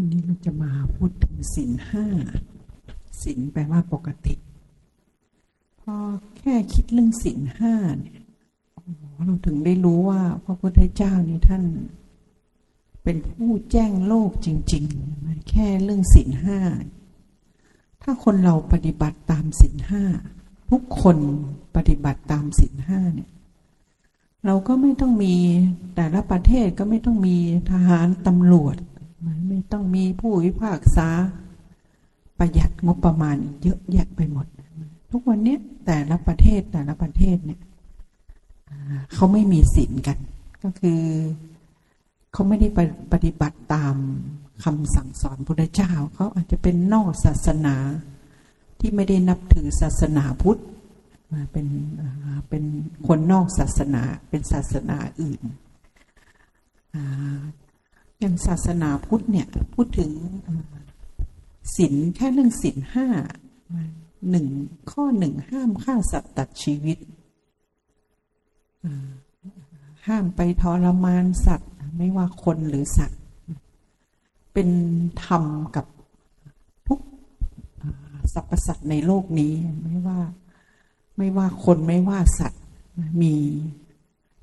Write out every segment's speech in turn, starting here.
วันนี้เราจะมาพูดถึงสินห้าสินแปลว่าปกติ พอแค่คิดเรื่องสินห้าเนี่ยเราถึงได้รู้ว่าพระพุทธเจ้านี่ท่าน เป็นผู้แจ้งโลกจริงๆแค่เรื่องสินห้าถ้าคนเราปฏิบัติตามสินห้าทุกคนปฏิบัติตามสินห้าเนี่ยเราก็ไม่ต้องมีแต่ละประเทศก็ไม่ต้องมีทหารตำรวจ มันไม่ต้องมีผู้วิพากษา ประหยัดงบประมาณเยอะแยะไปหมด ทุกวันนี้แต่ละประเทศแต่ละประเทศเนี่ยเขาไม่มีศีลกัน ก็คือเขาไม่ได้ปฏิบัติตามคำสั่งสอนพุทธเจ้าเขาอาจจะเป็นนอกศาสนาที่ไม่ได้นับถือศาสนาพุทธเป็นเป็นคนนอกศาสนาเป็นศาสนาอื่น อย่างศาสนาพุทธเนี่ย พูดถึงศีลแค่เรื่องศีลห้าหนึ่งข้อหนึ่งห้ามฆ่าสัตว์ตัดชีวิต ห้ามไปทรมานสัตว์ ไม่ว่าคนหรือสัตว์ เป็นธรรมกับทุกสรรพสัตว์ในโลกนี้ไม่ว่าไม่ว่าคนไม่ว่าสัตว์มี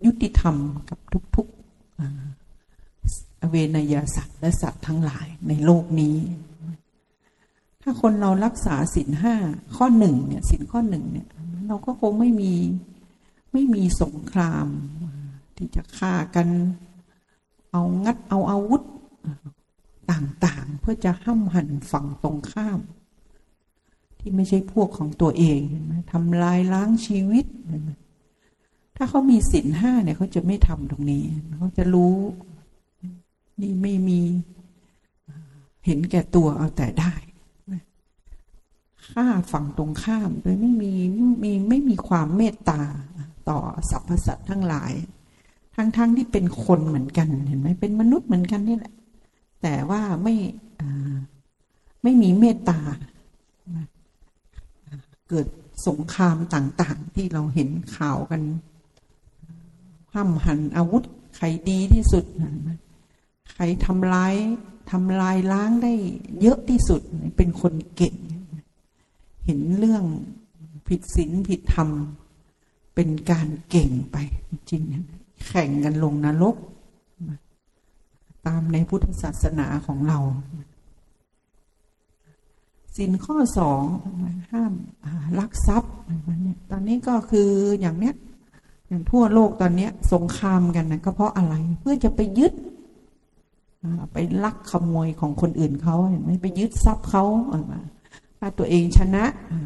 ยุติธรรมกับทุกๆ เวนยสัตว์และสัตว์ทั้งหลายในโลกนี้ ถ้าคนเรารักษาสินห้าข้อหนึ่งเนี่ยสินข้อหนึ่งเนี่ยเราก็คงไม่มีไม่มีสงคราม ที่จะฆ่ากันเอางัดเอาอาวุธต่างๆ เพื่อจะห้ามหันฝั่งตรงข้าม ที่ไม่ใช่พวกของตัวเองทำลายล้างชีวิต ถ้าเขามีศีลห้าเนี่ยเขาจะไม่ทำตรงนี้ เขาจะรู้ นี่ไม่มีเห็นแก่ตัวเอาแต่ได้ฆ่าฝั่งตรงข้ามโดยไม่มีมีไม่มีความเมตตาต่อสรรพสัตว์ทั้งหลาย ทั้งๆทที่เป็นคนเหมือนกันเห็นไหมเป็นมนุษย์เหมือนกันนี่แหละ แต่ว่าไม่ไม่มีเมตตา เกิดสงครามต่างๆ ที่เราเห็นข่าวกันห้ามหันอาวุธใครดีที่สุด ใครทำลายทำลายล้างได้เยอะที่สุดเป็นคนเก่ง เห็นเรื่องผิดศีลผิดธรรม เป็นการเก่งไปจริงแข่งกันลงนรกตามในพุทธศาสนาของเราสินข้อสองห้ามลักทรัพย์ตอนนี้ก็คืออย่างเนี้ยอย่างทั่วโลกตอนนี้สงครามกันนะก็เพราะอะไรเพื่อจะไปยึด ไปลักขโมยของคนอื่นเขาเห็นไหมไปยึดทรัพย์เขาถ้าตัวเองชนะ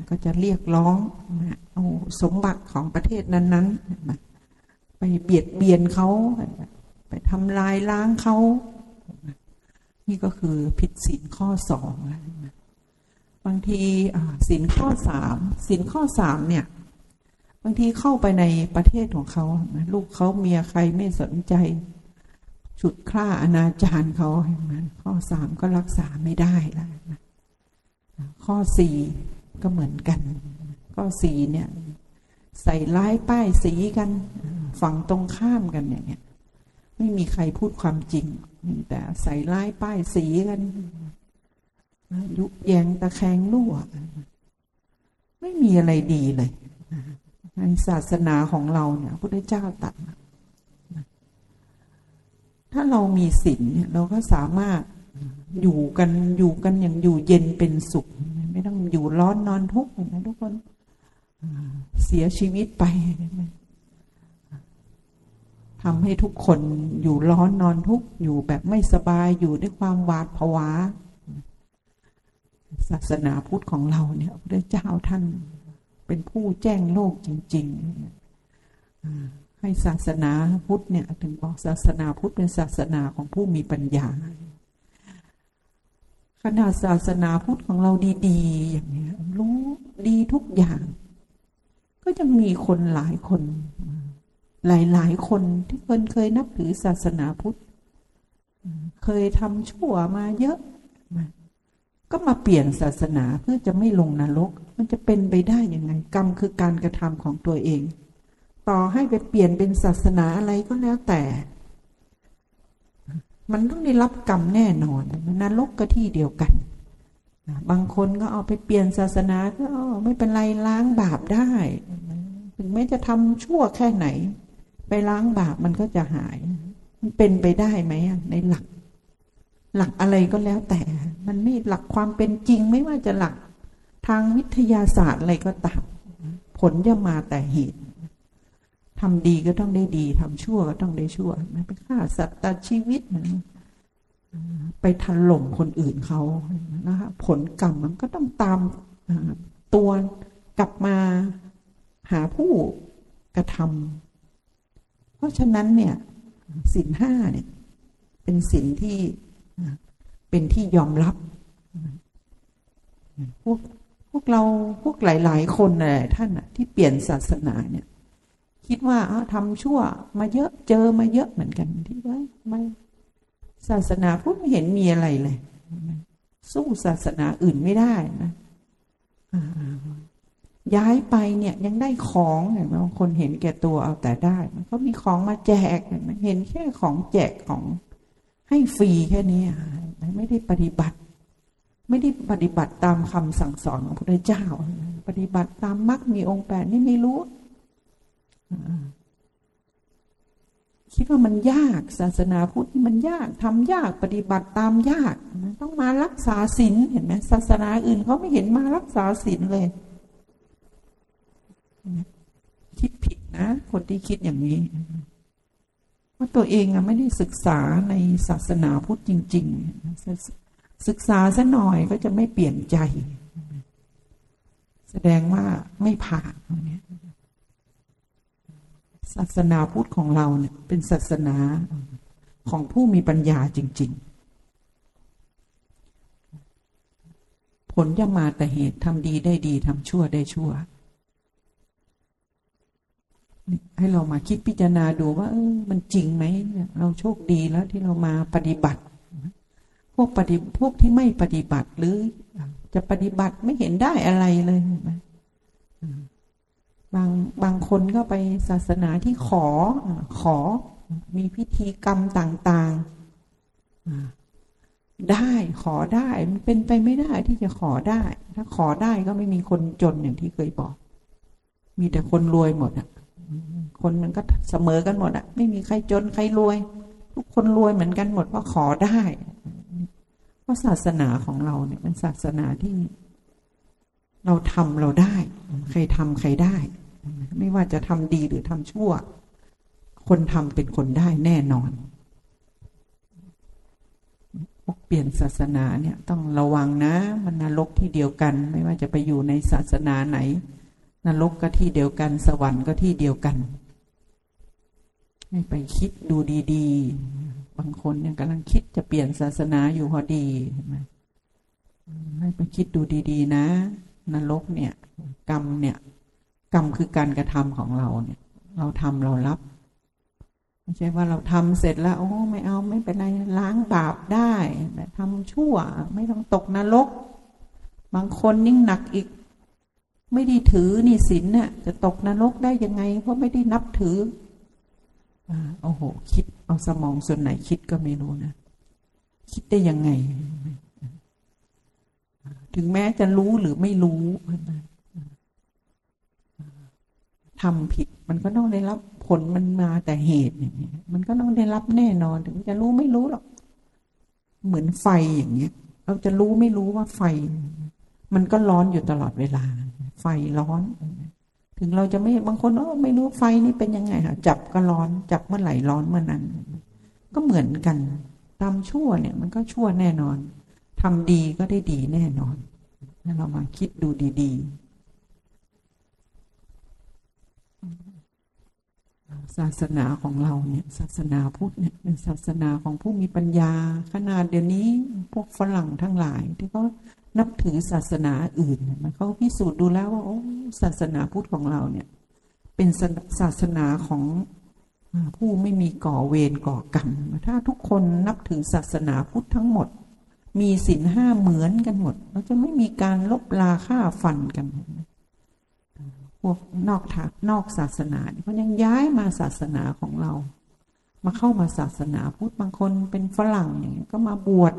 ก็จะเรียกร้องเอาสมบัติของประเทศนั้นๆไปเบียดเบียนเขาไปทำลายล้างเขานี่ก็คือผิดศีลข้อสองบางทีสินข้อสามสินข้อสามเนี่ย บางทีเข้าไปในประเทศของเขาลูกเขาเมียใครไม่สนใจ ฉุดคล้าอนาจารเขาเห็นไหมข้อสามก็รักษาไม่ได้แล้วนะข้อสี่ก็เหมือนกัน ข้อสี่เนี่ย ใส่ร้ายป้ายสีกันฝั่งตรงข้ามกันอย่างเงี้ยไม่มีใครพูดความจริงแต่ใส่ร้ายป้ายสีกันยุแยงตะแคงรั่วไม่มีอะไรดีเลยในศาสนาของเราเนี่ยพระเจ้าตัด ถ้าเรามีศีลเนี่ยเราก็สามารถอยู่กันอยู่กันอย่างอยู่เย็นเป็นสุข ไม่ต้องอยู่ร้อนนอนทุกข์นะทุกคนเสียชีวิตไปทำให้ทุกคนอยู่ร้อนนอนทุกข์อยู่แบบไม่สบายอยู่ด้วยความหวาดผวา ศาสนาพุทธของเราเนี่ยพระเจ้าท่านเป็นผู้แจ้งโลกจริง ๆ ให้ศาสนาพุทธเนี่ยถึงบอกศาสนาพุทธเป็นศาสนาของผู้มีปัญญา ขนาดศาสนาพุทธของเราดีๆอย่างนี้รู้ดีทุกอย่าง ก็จะมีคนหลายคน หลายๆคนที่เคยเคยนับถือศาสนาพุทธเคยทำชั่วมาเยอะ ก็มาเปลี่ยนศาสนาเพื่อจะไม่ลงนรก มันจะเป็นไปได้ยังไง กรรมคือการกระทำของตัวเอง ต่อให้ไปเปลี่ยนเป็นศาสนาอะไรก็แล้วแต่ มันต้องได้รับกรรมแน่นอนนรกก็ที่เดียวกันบางคนก็เอาไปเปลี่ยนศาสนาก็ไม่เป็นไรล้างบาปได้ ถึงแม้จะทำชั่วแค่ไหน ไปล้างบาปมันก็จะหาย มันเป็นไปได้ไหมในหลัก หลักอะไรก็แล้วแต่ มันไม่หลักความเป็นจริงไม่ว่าจะหลักทางวิทยาศาสตร์อะไรก็ตามผลจะมาแต่เหตุ ทำดีก็ต้องได้ดีทำชั่วก็ต้องได้ชั่วไม่ไปฆ่าสัตว์ตัดชีวิตมันไปถล่มคนอื่นเขานะคะผลกรรมมันก็ต้องตามตัวกลับมาหาผู้กระทำเพราะฉะนั้นเนี่ยสินห้าเนี่ย เป็นสินที่เป็นที่ยอมรับพวกพวกเราพวกหลาย ๆ คนน่ะท่านที่เปลี่ยนศาสนาเนี่ย คิดว่าทำชั่ว มาเยอะเจอมาเยอะเหมือนกันที่ว่าไม่ศาสนาพุทธไม่เห็นมีอะไรเลย สู้ศาสนาอื่นไม่ได้นะย้ายไปเนี่ยยังได้ของเห็นไหมบางคนเห็นแก่ตัวเอาแต่ได้ มันก็มีของมาแจกเห็นไหมเห็นแค่ของแจกของให้ฟรีแค่นี้ไม่ได้ปฏิบัติ ไม่ได้ปฏิบัติตามคำสั่งสอนของพระเจ้า ปฏิบัติตามมรรคมีองค์แปดนี่ไม่รู้ คิดว่ามันยากศาสนาพุทธมันยากทำยากปฏิบัติตามยากต้องมารักษาศีลเห็นไหมศาสนาอื่นเขาไม่เห็นมารักษาศีลเลยคิดผิดนะ คนที่คิดอย่างนี้ว่าตัวเองอะไม่ได้ศึกษาในศาสนาพุทธจริง ๆ ศึกษาซะหน่อยก็จะไม่เปลี่ยนใจ แสดงว่าไม่ผ่านเนี่ย ศาสนาพุทธของเราเนี่ย เป็นศาสนาของผู้มีปัญญาจริง ๆ ผลจะมาแต่เหตุทำดีได้ดีทำชั่วได้ชั่ว ให้เรามาคิดพิจารณาดูว่า เออมันจริงไหมเราโชคดีแล้วที่เรามาปฏิบัติ พวกปฏิพวกที่ไม่ปฏิบัติหรือจะปฏิบัติไม่เห็นได้อะไรเลย บางบางคนก็ไปศาสนาที่ขอขอมีพิธีกรรมต่างๆ ได้ขอได้มันเป็นไปไม่ได้ที่จะขอได้ ถ้าขอได้ก็ไม่มีคนจนอย่างที่เคยบอก มีแต่คนรวยหมดอะคนมันก็เสมอกันหมดอะ ไม่มีใครจนใครรวย ทุกคนรวยเหมือนกันหมดเพราะขอได้เพราะศาสนาของเราเนี่ยเป็นศาสนาที่ เราทำเราได้ ใครทำใครได้ ไม่ว่าจะทำดีหรือทำชั่ว คนทำเป็นคนได้แน่นอนพวกเปลี่ยนศาสนาเนี่ยต้องระวังนะมันนรกที่เดียวกัน ไม่ว่าจะไปอยู่ในศาสนาไหน นรกก็ที่เดียวกัน สวรรค์ก็ที่เดียวกัน ให้ไปคิดดูดีๆ บางคนเนี่ยกำลังคิดจะเปลี่ยนศาสนาอยู่พอดีให้ไปคิดดูดี ๆ นะ นรกเนี่ย กรรมเนี่ย กรรมคือการกระทำของเราเนี่ย เราทำเรารับ ไม่ใช่ว่าเราทำเสร็จแล้ว โอ้ไม่เอาไม่เป็นไรล้างบาปได้แต่ทำชั่ว ไม่ต้องตกนรก บางคนยิ่งหนักอีก ไม่ได้ถือนี่ศีลเนี่ยจะตกนรกได้ยังไง เพราะไม่ได้นับถืออ่าโอ้โห คิดเอาสมองส่วนไหนคิดก็ไม่รู้นะ คิดได้ยังไง ถึงแม้จะรู้หรือไม่รู้ทำผิด มันก็ต้องได้รับผลมันมาแต่เหตุอย่างเงี้ย มันก็ต้องได้รับแน่นอน ถึงจะรู้ไม่รู้หรอก เหมือนไฟอย่างเงี้ย เราจะรู้ไม่รู้ว่าไฟ มันก็ร้อนอยู่ตลอดเวลา ไฟร้อน ถึงเราจะไม่บางคนว่าไม่รู้ไฟนี่เป็นยังไงค่ะจับก็ร้อน จับเมื่อไหร่ร้อนเมื่อนั้น ก็เหมือนกันทำชั่วเนี่ย มันก็ชั่วแน่นอน ทำดีก็ได้ดีแน่นอน ถ้าเรามาคิดดูดีๆ ศาสนาของเราเนี่ย ศาสนาพุทธเนี่ยเป็นศาสนาของผู้มีปัญญา ขนาดเดี๋ยวนี้พวกฝรั่งทั้งหลาย ที่เขานับถือศาสนาอื่นมันเขาพิสูจน์ดูแล้วว่าโอ้ศาสนาพุทธของเราเนี่ย เป็นศาสนาของผู้ไม่มีก่อเวรก่อกรรม ถ้าทุกคนนับถือศาสนาพุทธทั้งหมด มีศีลห้าเหมือนกันหมด เราจะไม่มีการลบลาฆ่าฟันกัน พวกนอกทางนอกศาสนาเขายังย้ายมาศาสนาของเรา มาเข้ามาศาสนาพุทธบางคนเป็นฝรั่งอย่างเงี้ยก็มาบวช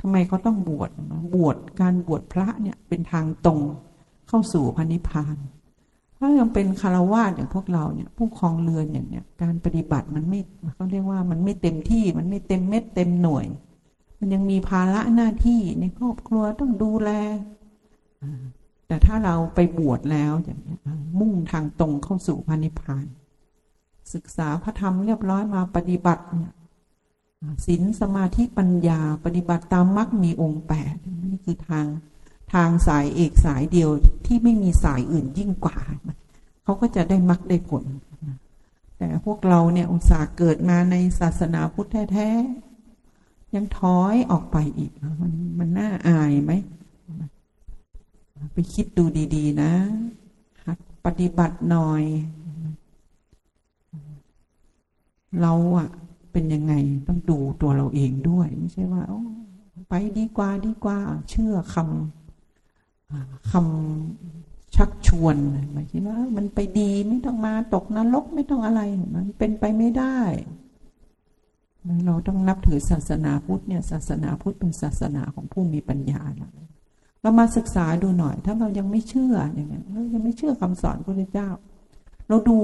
ทำไมเขาต้องบวชบวชการบวชพระเนี่ยเป็นทางตรงเข้าสู่พระนิพพานถ้ายังเป็นคารวะอย่างพวกเราเนี่ย ผู้ครองเรือนอย่างเนี้ยการปฏิบัติมันไม่เขาเรียกว่ามันไม่เต็มที่มันไม่เต็มเม็ดเต็มหน่วย มันยังมีภาระหน้าที่ในครอบครัวต้องดูแล แต่ถ้าเราไปบวชแล้วอย่างนี้มุ่งทางตรงเข้าสู่พระนิพพาน ศึกษาพระธรรมเรียบร้อยมาปฏิบัติเนี่ยศีลสมาธิปัญญาปฏิบัติตามมรรคมีองค์แปดนี่คือทางทางสายเอกสายเดียวที่ไม่มีสายอื่นยิ่งกว่า เขาก็จะได้มรรคได้ผล แต่พวกเราเนี่ยอุตส่าห์เกิดมาในศาสนาพุทธแท้ ยังถอยออกไปอีก มันมันน่าอายไหม ไปคิดดูดีๆ นะหัดปฏิบัติหน่อย เราอะเป็นยังไงต้องดูตัวเราเองด้วย ไม่ใช่ว่าไปดีกว่าดีกว่า เชื่อคำคำชักชวนหมายถึงว่า มันไปดีไม่ต้องมาตกนรกไม่ต้องอะไร มันเป็นไปไม่ได้ เราต้องนับถือศาสนาพุทธเนี่ยศาสนาพุทธเป็นศาสนาของผู้มีปัญญาเรามาศึกษาดูหน่อย ถ้าเรายังไม่เชื่ออย่างเงี้ยเรายังไม่เชื่อคำสอนพระเจ้า เราดู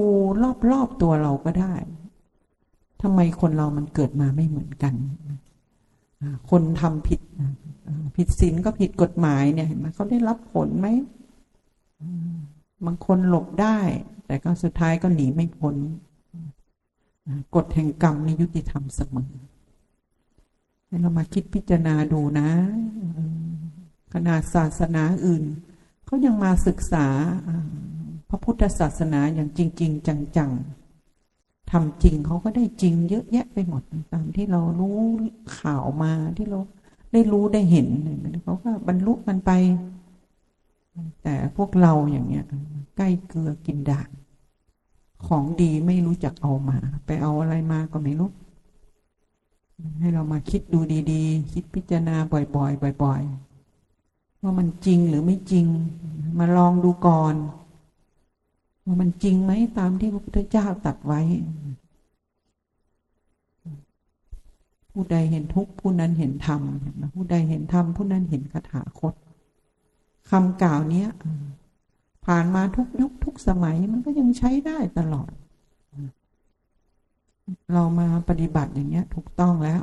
รอบๆตัวเราก็ได้ทำไมคนเรามันเกิดมาไม่เหมือนกัน คนทำผิดผิดศีลก็ผิดกฎหมายเนี่ยเห็นไหมเขาได้รับผลไหมบางคนหลบได้ แต่ก็สุดท้ายก็หนีไม่พ้น กฎแห่งกรรมนี่ยุติธรรมเสมอ ให้เรามาคิดพิจารณาดูนะขนาดศาสนาอื่นเขายังมาศึกษาพระพุทธศาสนาอย่างจริง ๆ จังๆทำจริงเขาก็ได้จริงเยอะแยะไปหมดตามที่เรารู้ข่าวมาที่เราได้รู้ได้เห็นเขาก็บรรลุมันไป แต่พวกเราอย่างเนี้ย ใกล้เกลือกินด่าง ของดีไม่รู้จักเอามา ไปเอาอะไรมาก็ไม่รู้ให้เรามาคิดดูดีๆ คิดพิจารณาบ่อยๆ บ่อย ๆ ว่ามันจริงหรือไม่จริง มาลองดูก่อน ว่ามันจริงไหมตามที่พระพุทธเจ้าตัดไว้ ผู้ใดเห็นทุกข์ผู้นั้นเห็นธรรม ผู้ใดเห็นธรรมผู้นั้นเห็นคาถาคตคำกล่าวเนี้ย ผ่านมาทุกยุคทุกสมัยมันก็ยังใช้ได้ตลอด เรามาปฏิบัติอย่างเงี้ย ถูกต้องแล้ว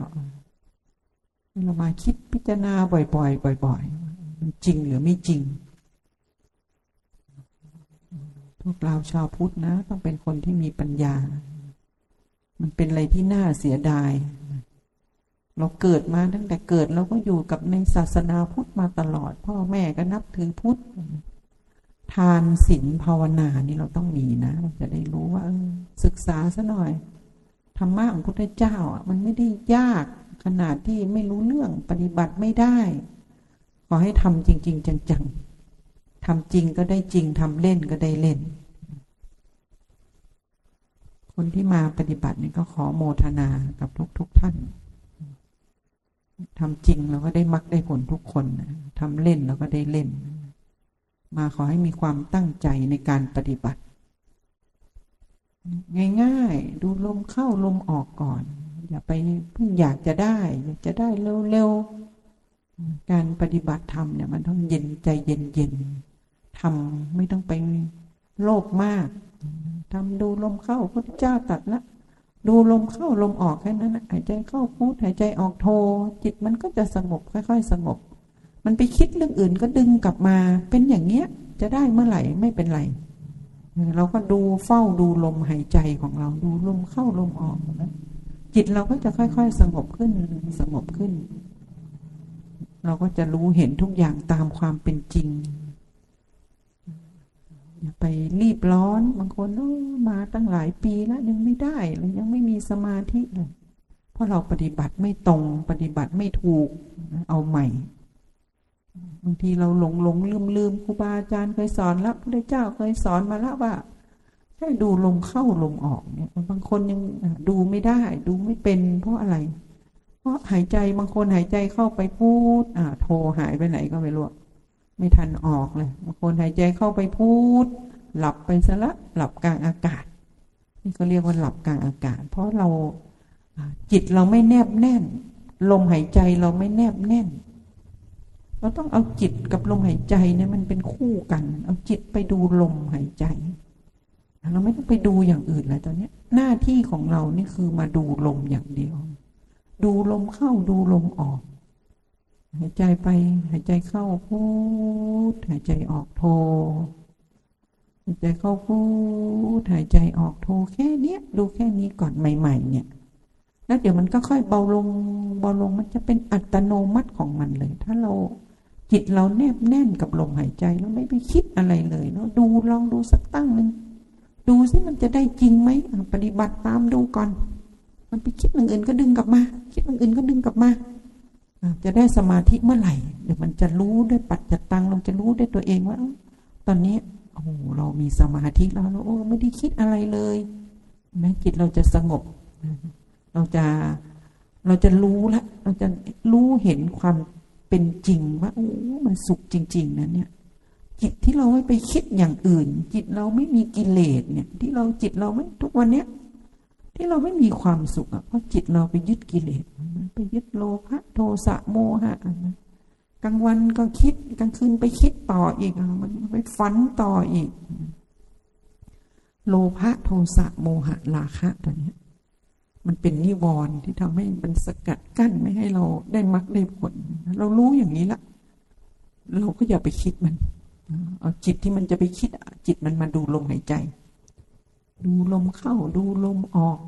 เรามาคิดพิจารณาบ่อยๆบ่อยๆจริงหรือไม่จริง พวกเราชาวพุทธนะ ต้องเป็นคนที่มีปัญญา มันเป็นอะไรที่น่าเสียดาย เราเกิดมาตั้งแต่เกิดเราก็อยู่กับในศาสนาพุทธมาตลอด พ่อแม่ก็นับถือพุทธ ทานศีลภาวนานี่เราต้องมีนะเราจะได้รู้ว่าศึกษาซะหน่อยธรรมะของพุทธเจ้าอะมันไม่ได้ยากขนาดที่ไม่รู้เรื่องปฏิบัติไม่ได้ ขอให้ทำจริง ๆ จังๆทำจริงก็ได้จริงทำเล่นก็ได้เล่น คนที่มาปฏิบัตินี่ก็ขอโมทนากับทุกๆทท่านทำจริงเราก็ได้มักได้ผลทุกคนทำเล่นเราก็ได้เล่น มาขอให้มีความตั้งใจในการปฏิบัติ ง่ายๆ ดูลมเข้าลมออกก่อน อย่าไปเพิ่งอยากจะได้ อยากจะได้เร็วๆ การปฏิบัติธรรมเนี่ยมันต้องเย็นใจเย็นเย็นทำไม่ต้องไปโลภมากทำดูลมเข้าพระเจ้าตัดละดูลมเข้าลมออกแค่นั้นหายใจเข้าพุทหายใจออกโท จิตมันก็จะสงบค่อย ๆ สงบ มันไปคิดเรื่องอื่นก็ดึงกลับมาเป็นอย่างเนี้ย จะได้เมื่อไหร่ไม่เป็นไรเราก็ดูเฝ้าดูลมหายใจของเราดูลมเข้าลมออกนะจิตเราก็จะค่อย ๆ สงบขึ้นสงบขึ้น เราก็จะรู้เห็นทุกอย่างตามความเป็นจริงอย่าไปรีบร้อนบางคนมาตั้งหลายปีแล้วยังไม่ได้เลยยังไม่มีสมาธิเลยเพราะเราปฏิบัติไม่ตรงปฏิบัติไม่ถูกเอาใหม่ บางทีเราหลงหลงลืมลืมครูบาอาจารย์เคยสอนแล้วพระเจ้าเคยสอนมาแล้วว่าให้ดูลมเข้าลมออกเนี่ย บางคนยังดูไม่ได้ ดูไม่เป็น เพราะอะไร เพราะหายใจบางคนหายใจเข้าไปพูด อ่า โทรหายไปไหนก็ไม่รู้ไม่ทันออกเลยบางคนหายใจเข้าไปพูด หลับไปซะละหลับกลางอากาศ นี่ก็เรียกว่าหลับกลางอากาศ เพราะเราจิตเราไม่แนบแน่น ลมหายใจเราไม่แนบแน่น เราต้องเอาจิตกับลมหายใจเนี่ยมันเป็นคู่กัน เอาจิตไปดูลมหายใจ เราไม่ต้องไปดูอย่างอื่นเลยตอนนี้หน้าที่ของเรานี่คือมาดูลมอย่างเดียว ดูลมเข้าดูลมออก หายใจไปหายใจเข้าพูดหายใจออกโทหายใจเข้าพูดหายใจออกโทแค่เนี้ยดูแค่นี้ก่อนใหม่ ๆ เนี่ยแล้วเดี๋ยวมันก็ค่อยเบาลงเบาลงมันจะเป็นอัตโนมัติของมันเลย ถ้าเรา จิตเราแนบแน่นกับลมหายใจแล้วไม่ไปคิดอะไรเลยแล้วดูลองดูสักตั้งหนึ่งดูซิมันจะได้จริงไหมปฏิบัติตามดูก่อน มันไปคิดอย่างอื่นก็ดึงกลับมา คิดอย่างอื่นก็ดึงกลับมาจะได้สมาธิเมื่อไหร่เดี๋ยวมันจะรู้ด้วยปัจจตังเราจะรู้ด้วยตัวเองว่าตอนนี้โอ้เรามีสมาธิแล้วเราโอ้ไม่ได้คิดอะไรเลยแม้จิตเราจะสงบ เราจะเราจะรู้ละเราจะรู้เห็นความ เป็นจริงว่าโอ้ มันสุขจริง ๆนะเนี่ย จิตที่เราไม่ไปคิดอย่างอื่น จิตเราไม่มีกิเลสเนี่ย ที่เราจิตเราไม่ทุกวันเนี้ยที่เราไม่มีความสุขอะเพราะจิตเราไปยึดกิเลสไปยึดโลภะโทสะโมหะกลางวันก็คิดกลางคืนไปคิดต่ออีกมันไปฝันต่ออีก โลภะโทสะโมหะราคะตัวนี้ มันเป็นนิวรณ์ที่ทำให้มันสกัดกั้นไม่ให้เราได้มรรคได้ผล เรารู้อย่างนี้ละ เราก็อย่าไปคิดมันเอาจิตที่มันจะไปคิดจิตมันมาดูลมหายใจ ดูลมเข้าดูลมออก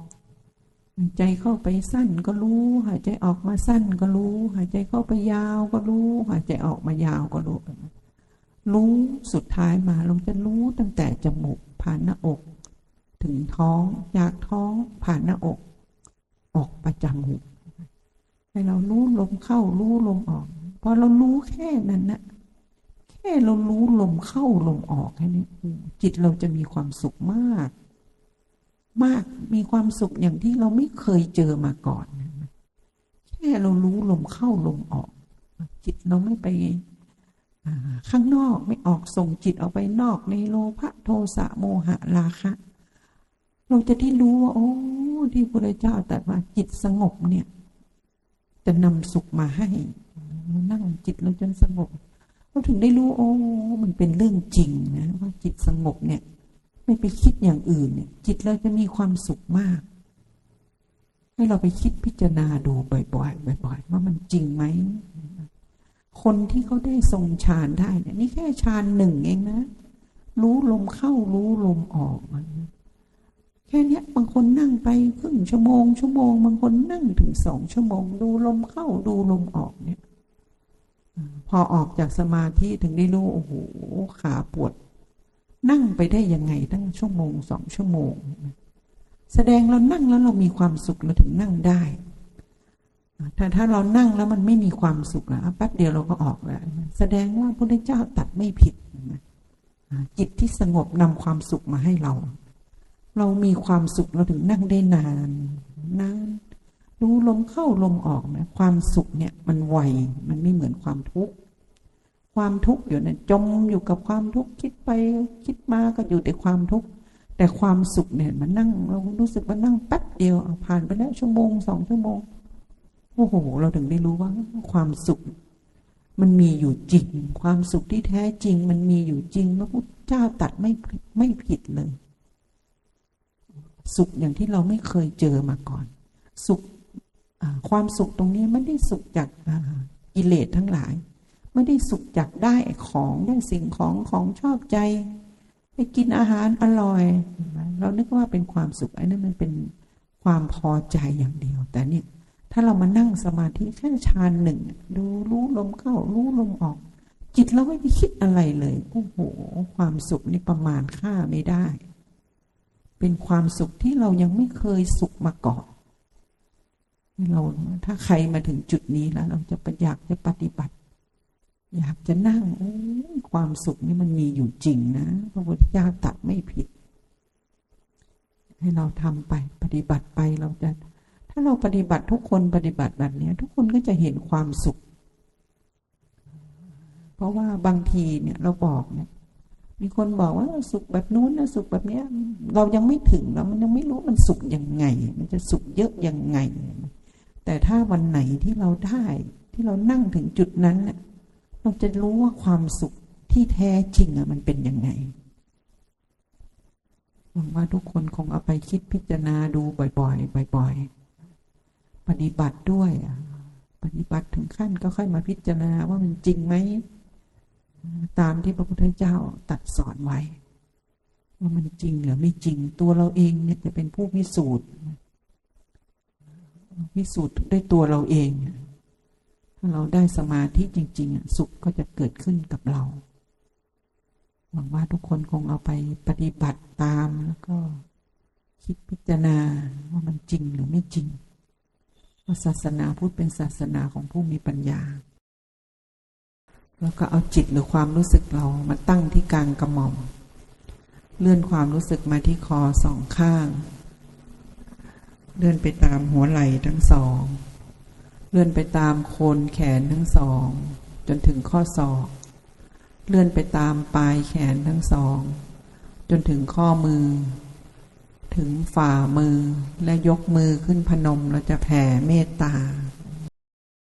หายใจเข้าไปสั้นก็รู้ หายใจออกมาสั้นก็รู้ หายใจเข้าไปยาวก็รู้ หายใจออกมายาวก็รู้ รู้สุดท้ายมาเราจะรู้ตั้งแต่จมูกผ่านหน้าอก ถึงท้องจากท้องผ่านหน้าอก ออกประจมูกให้เรารู้ลมเข้ารู้ลมออกพอเรารู้แค่นั้นนะแค่เรารู้ลมเข้าลมออกแค่นี้จิตเราจะมีความสุขมาก มากมีความสุขอย่างที่เราไม่เคยเจอมาก่อนแค่เรารู้ลมเข้าลมออก จิตเราไม่ไปข้างนอกไม่ออกส่งจิตออกไปนอกในโลภะโทสะโมหะราคะ เราจะได้รู้ว่าโอ้ ที่พระเจ้าตรัสว่าจิตสงบเนี่ย จะนำสุขมาให้นั่งจิตเราจนสงบเราถึงได้รู้โอ้มันเป็นเรื่องจริงนะว่าจิตสงบเนี่ย ไม่ไปคิดอย่างอื่นเนี่ย จิตเราจะมีความสุขมาก ให้เราไปคิดพิจารณาดูบ่อยๆบ่อยๆว่ามันจริงไหมคนที่เขาได้ทรงฌานได้เนี่ยนี่แค่ฌานหนึ่งเองนะ รู้ลมเข้ารู้ลมออกมัน แค่นี้บางคนนั่งไปครึ่งชั่วโมง ชั่วโมง บางคนนั่งถึงสองชั่วโมง ดูลมเข้าดูลมออกเนี่ย พอออกจากสมาธิถึงได้รู้โอ้โหขาปวด นั่งไปได้ยังไงตั้งชั่วโมงสองชั่วโมง แสดงเรานั่งแล้วเรามีความสุขเราถึงนั่งได้ถ้าถ้าเรานั่งแล้วมันไม่มีความสุขแล้วแป๊บเดียวเราก็ออกแล้ว แสดงว่าพระเจ้าตัดไม่ผิดจิตที่สงบนำความสุขมาให้เรา เรามีความสุขเราถึงนั่งได้นานนานรู้ลมเข้าลมออกนะความสุขเนี่ยมันไวมันไม่เหมือนความทุกข์ความทุกข์อยู่เนี่ยจมอยู่กับความทุกข์คิดไปคิดมาก็อยู่แต่ความทุกข์แต่ความสุขเนี่ยมันนั่ง เรารู้สึกว่านั่งแป๊บเดียวผ่านไปแล้วชั่วโมงสองชั่วโมงโอ้โหเราถึงได้รู้ว่าความสุข มันมีอยู่จริง ความสุขที่แท้จริง มันมีอยู่จริงพระพุทธเจ้าตัดไม่ไม่ผิดเลย สุขอย่างที่เราไม่เคยเจอมาก่อน สุขความสุขตรงนี้ไม่ได้สุขจากกิเลสทั้งหลาย ไม่ได้สุขจากได้ของได้สิ่งของของชอบใจ ไปกินอาหารอร่อย เรานึกว่าเป็นความสุขไอ้นั่นมันเป็นความพอใจอย่างเดียว แต่เนี่ยถ้าเรามานั่งสมาธิแค่ชานหนึ่งดูรู้ลมเข้ารู้ลมออก จิตเราไม่ไปคิดอะไรเลยโอ้โห ความสุขนี่ประมาณค่าไม่ได้ เป็นความสุขที่เรายังไม่เคยสุขมาก่อนเราถ้าใครมาถึงจุดนี้แล้ว เราจะอยากจะปฏิบัติ อยากจะนั่งความสุขนี่มันมีอยู่จริงนะพระพุทธเจ้าตัดไม่ผิด ให้เราทำไปปฏิบัติไปเราจะ ถ้าเราปฏิบัติทุกคนปฏิบัติแบบนี้ทุกคนก็จะเห็นความสุข เพราะว่าบางทีเนี่ยเราบอกเนี่ย มีคนบอกว่าสุขแบบนู้นนะสุขแบบเนี้ย เรายังไม่ถึงเรามันยังไม่รู้มันสุขยังไง มันจะสุขเยอะยังไง แต่ถ้าวันไหนที่เราได้ที่เรานั่งถึงจุดนั้นน่ะเราจะรู้ว่าความสุขที่แท้จริงอะมันเป็นยังไงหวังว่าทุกคนคงเอาไปคิดพิจารณาดูบ่อยๆบ่อย ๆ ปฏิบัติด้วยอะปฏิบัติถึงขั้นก็ค่อยมาพิจารณาว่ามันจริงไหม ตามที่พระพุทธเจ้าตัดสอนไว้ ว่ามันจริงหรือไม่จริงตัวเราเองเนี่ยจะเป็นผู้พิสูจน์พิสูจน์ด้วยตัวเราเอง ถ้าเราได้สมาธิจริงๆอะสุขก็จะเกิดขึ้นกับเรา หวังว่าทุกคนคงเอาไปปฏิบัติตามแล้วก็คิดพิจารณาว่ามันจริงหรือไม่จริงว่าศาสนาพุทธเป็นศาสนาของผู้มีปัญญา แล้วก็เอาจิตหรือความรู้สึกเรามาตั้งที่กลางกระหม่อม เลื่อนความรู้สึกมาที่คอสองข้าง เลื่อนไปตามหัวไหล่ทั้งสอง เลื่อนไปตามโคนแขนทั้งสอง จนถึงข้อศอก เลื่อนไปตามปลายแขนทั้งสอง จนถึงข้อมือ ถึงฝ่ามือและยกมือขึ้นพนมเราจะแผ่เมตตา